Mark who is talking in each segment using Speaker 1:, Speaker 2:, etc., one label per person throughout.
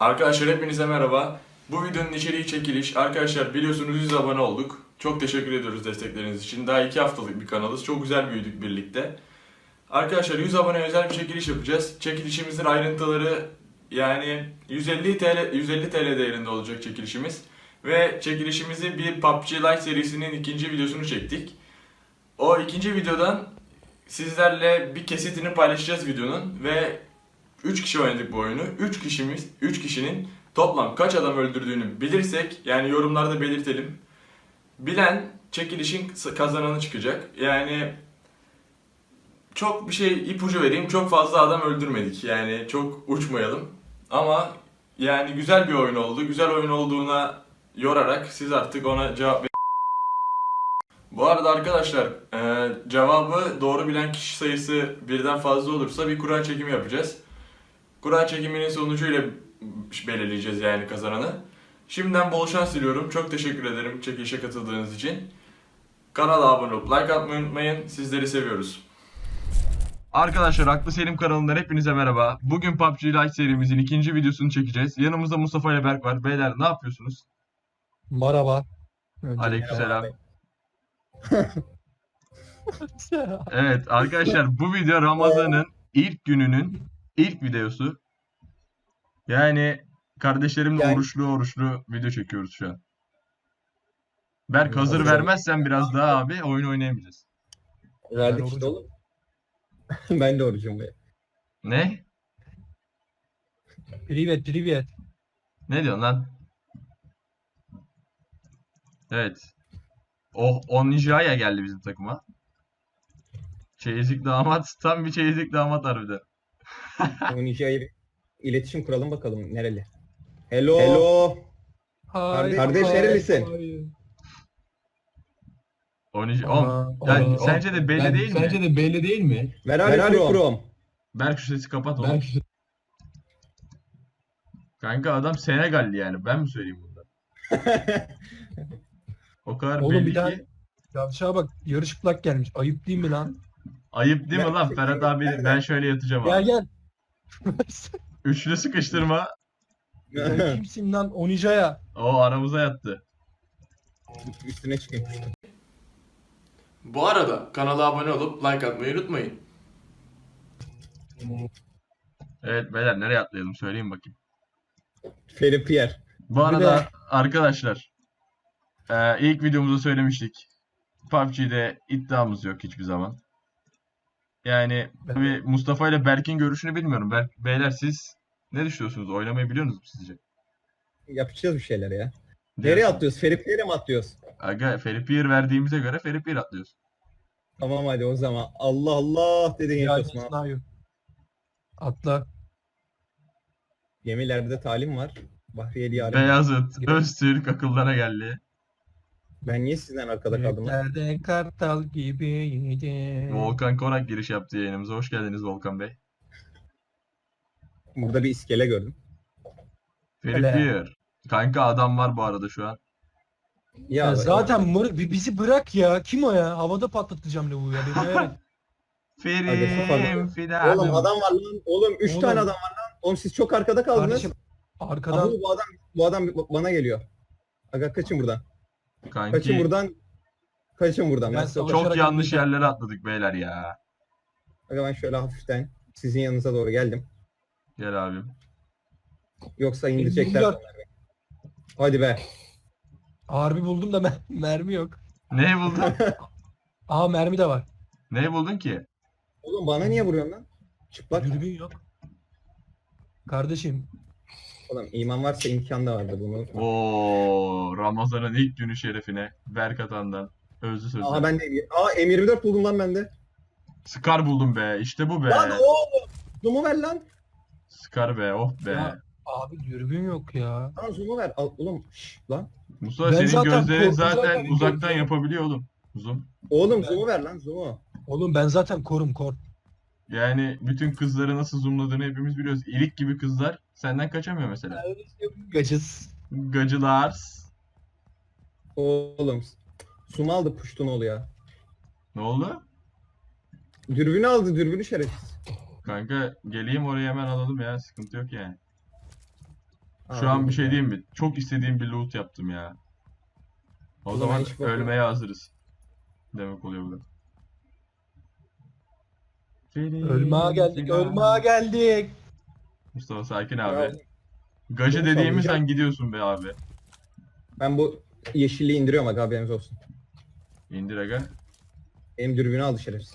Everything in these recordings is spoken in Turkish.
Speaker 1: Arkadaşlar hepinize merhaba. Bu videonun içeriği çekiliş. Arkadaşlar biliyorsunuz 100 abone olduk. Çok teşekkür ediyoruz destekleriniz için. Daha 2 haftalık bir kanalız. Çok güzel büyüdük birlikte. Arkadaşlar 100 abone özel bir çekiliş yapacağız. Çekilişimizin ayrıntıları yani 150 TL 150 TL değerinde olacak çekilişimiz. Ve çekilişimizi bir PUBG Lite serisinin ikinci videosunu çektik. O ikinci videodan sizlerle bir kesitini paylaşacağız videonun ve 3 kişi oynadık bu oyunu. 3 kişimiz 3 kişinin toplam kaç adam öldürdüğünü bilirsek yani yorumlarda belirtelim. Bilen çekilişin kazananı çıkacak. Yani çok bir şey ipucu vereyim. Çok fazla adam öldürmedik. Yani çok uçmayalım. Ama yani güzel bir oyun oldu. Güzel oyun olduğuna yorarak siz artık ona cevap ver- Bu arada arkadaşlar e, cevabı doğru bilen kişi sayısı birden fazla olursa bir kura çekimi yapacağız. Kura çekiminin sonucuyla belirleyeceğiz yani kazananı. Şimdiden bol şans diliyorum. Çok teşekkür ederim çekilişe katıldığınız için. Kanala abone olup like atmayı unutmayın. Sizleri seviyoruz. Arkadaşlar Aklı Selim kanalından hepinize merhaba. Bugün PUBG Lite serimizin ikinci videosunu çekeceğiz. Yanımızda Mustafa ile Berk var. Beyler ne yapıyorsunuz?
Speaker 2: Merhaba. Önce
Speaker 1: Aleykümselam. Evet arkadaşlar bu video Ramazan'ın ilk gününün ilk videosu. Yani kardeşlerimle
Speaker 2: Yani-
Speaker 1: oruçlu oruçlu video çekiyoruz şu an. Berk hazır
Speaker 2: hazır.
Speaker 1: vermezsen biraz daha abi oyun oynayamayacağız.
Speaker 2: Ben
Speaker 3: Verdik işte
Speaker 2: orucum.
Speaker 3: oğlum. ben de orucum be.
Speaker 1: Ne?
Speaker 2: Privet, privet.
Speaker 1: Ne diyorsun lan? Evet. Oh, Onijaya geldi bizim takıma. Çeyizlik damat, tam bir çeyizlik damat harbiden.
Speaker 3: Oynayacağız bir iletişim kuralım bakalım nereli. Hello. Hello.
Speaker 2: Hayır,
Speaker 3: Kardeş,
Speaker 2: hayır,
Speaker 3: nerelisin?
Speaker 2: hayır.
Speaker 1: Onij Oğlum,
Speaker 2: Aa,
Speaker 1: yani
Speaker 2: aa,
Speaker 1: sence de belli
Speaker 4: Ben-
Speaker 1: değil mi?
Speaker 4: Sence de belli değil mi?
Speaker 3: Where are you from?
Speaker 1: Berk şu sesi kapat oğlum.
Speaker 4: Ben
Speaker 1: Kanka adam Senegalli yani. Ben mi söyleyeyim burada? O kadar
Speaker 2: Oğlum
Speaker 1: belli
Speaker 2: bir daha-
Speaker 1: ki.
Speaker 2: Yavşağa bak yarı çıplak gelmiş. Ayıp değil mi lan?
Speaker 1: Ayıp değil mi
Speaker 3: Ben-
Speaker 1: lan Ferhat abi?
Speaker 3: Nereden?
Speaker 1: Ben şöyle yatacağım
Speaker 2: Gel
Speaker 1: abi.
Speaker 2: gel.
Speaker 1: Üçlü sıkıştırma.
Speaker 2: Sen kimsin lan Onijaya?
Speaker 1: O aramıza yattı.
Speaker 3: Üstüne çıkayım.
Speaker 1: Bu arada kanala abone olup like atmayı unutmayın. Evet beyler nereye atlayalım söyleyeyim bakayım.
Speaker 3: Feri Pierre.
Speaker 1: Bu arada arkadaşlar eee, ilk videomuzda söylemiştik. PUBG'de iddiamız yok hiçbir zaman. Yani tabii Mustafa ile Berk'in görüşünü bilmiyorum. Berk, beyler siz ne düşünüyorsunuz? Oynamayı biliyor musunuz sizce?
Speaker 3: Yapacağız bir şeyler ya. Nereye atlıyoruz? Feri Pierre'e mi atlıyoruz?
Speaker 1: Aga Feripir verdiğimize göre Feripir atlıyoruz.
Speaker 3: Tamam hadi o zaman. Allah Allah dedin
Speaker 2: Ya
Speaker 3: ya Osman.
Speaker 2: Atla.
Speaker 3: Gemilerde talim var. Bahriyeli yarım.
Speaker 1: Beyazıt. Öztürk akıllara geldi.
Speaker 3: Ben niye sizden arkada kaldım?
Speaker 2: Göklerde kartal gibiydi.
Speaker 1: Volkan Konak giriş yaptı yayınımıza. Hoş geldiniz Volkan Bey.
Speaker 3: Burada bir iskele gördüm.
Speaker 1: Feripir. Kanka adam var bu arada şu an.
Speaker 3: Ya,
Speaker 2: Ya zaten mır bir bizi bırak ya. Kim o ya? Havada patlatacağım lavuğu ya. Beni.
Speaker 1: Ferim fidanım.
Speaker 3: Oğlum adam var lan. Oğlum 3
Speaker 2: Oğlum.
Speaker 3: tane adam var lan. Oğlum siz çok arkada kaldınız.
Speaker 2: Kardeşim arkadan
Speaker 3: Aha, bu adam bu adam bana geliyor. Aga kaçın buradan.
Speaker 1: Kanki
Speaker 3: Kaçın buradan. Kaçın buradan.
Speaker 2: Ben
Speaker 3: Ben size-
Speaker 1: çok yanlış yerlere atladık beyler ya.
Speaker 3: Aga ben şöyle hafiften sizin yanınıza doğru geldim.
Speaker 1: Gel abim.
Speaker 3: Yoksa indirecekler.
Speaker 2: Buldular.
Speaker 3: Hadi be.
Speaker 2: harbi buldum da mer- mermi yok.
Speaker 1: Ne buldun?
Speaker 2: Aa mermi de var.
Speaker 1: ne buldun ki?
Speaker 3: Oğlum bana niye vuruyorsun lan? Çıplak.
Speaker 2: Dürbün yok. Kardeşim
Speaker 3: Oğlum iman varsa imkan da vardır bunu. unutma.
Speaker 1: Oo, Ramazan'ın ilk günü şerefine Berk Atan'dan özlü sözler.
Speaker 3: Aa ben de Aa M24 buldum lan ben de.
Speaker 1: Scar buldum be. İşte bu be.
Speaker 3: Lan oğlum. Zoom'u ver lan.
Speaker 1: Scar be. Oh be.
Speaker 2: Ya. abi dürbün yok ya.
Speaker 3: Lan zoom'u ver. Al, oğlum şş, lan.
Speaker 1: Mustafa
Speaker 2: Ben
Speaker 1: senin
Speaker 2: zaten
Speaker 1: gözlerin
Speaker 2: korktum
Speaker 1: zaten
Speaker 2: zaten.
Speaker 1: uzaktan yapabiliyor oğlum. Zoom.
Speaker 3: Oğlum
Speaker 2: Ben-
Speaker 3: zoom'u ver lan zoom'u.
Speaker 2: Oğlum ben zaten korum kor.
Speaker 1: Yani bütün kızları nasıl zoomladığını hepimiz biliyoruz. İlik gibi kızlar senden kaçamıyor mesela.
Speaker 2: Gacız.
Speaker 1: Gacılar.
Speaker 3: Oğlum. Zoom aldı puştun olu ya.
Speaker 1: Ne oldu?
Speaker 3: Dürbünü aldı dürbünü şerefsiz.
Speaker 1: Kanka geleyim oraya hemen alalım ya. Sıkıntı yok yani. Şu an bir şey diyeyim mi? Çok istediğim bir loot yaptım ya. O,
Speaker 3: O zaman
Speaker 1: zaman
Speaker 3: hiç bakma.
Speaker 1: ölmeye hazırız. Demek oluyor bu da.
Speaker 2: Ölmeye geldik, ölmeye geldik.
Speaker 1: Mustafa sakin
Speaker 3: Ya,
Speaker 1: abi. Gajı
Speaker 3: Yok,
Speaker 1: dediğimiz sen gidiyorsun be abi.
Speaker 3: Ben bu yeşilliği indiriyorum aga haberiniz olsun.
Speaker 1: İndir aga.
Speaker 3: Benim dürbünü aldı şerefsiz.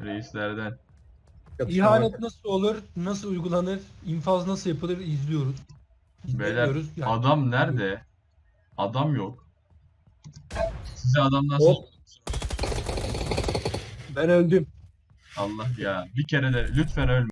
Speaker 1: Reislerden.
Speaker 3: Çatışma
Speaker 2: İhanet
Speaker 3: var.
Speaker 2: nasıl olur, nasıl uygulanır, infaz nasıl yapılır izliyoruz.
Speaker 1: Beyler
Speaker 2: İzliyoruz. Yani
Speaker 1: adam nerede? Adam yok. Size adam nasıl?
Speaker 3: Hop.
Speaker 2: ben öldüm.
Speaker 1: Allah ya. Bir kere de lütfen ölme.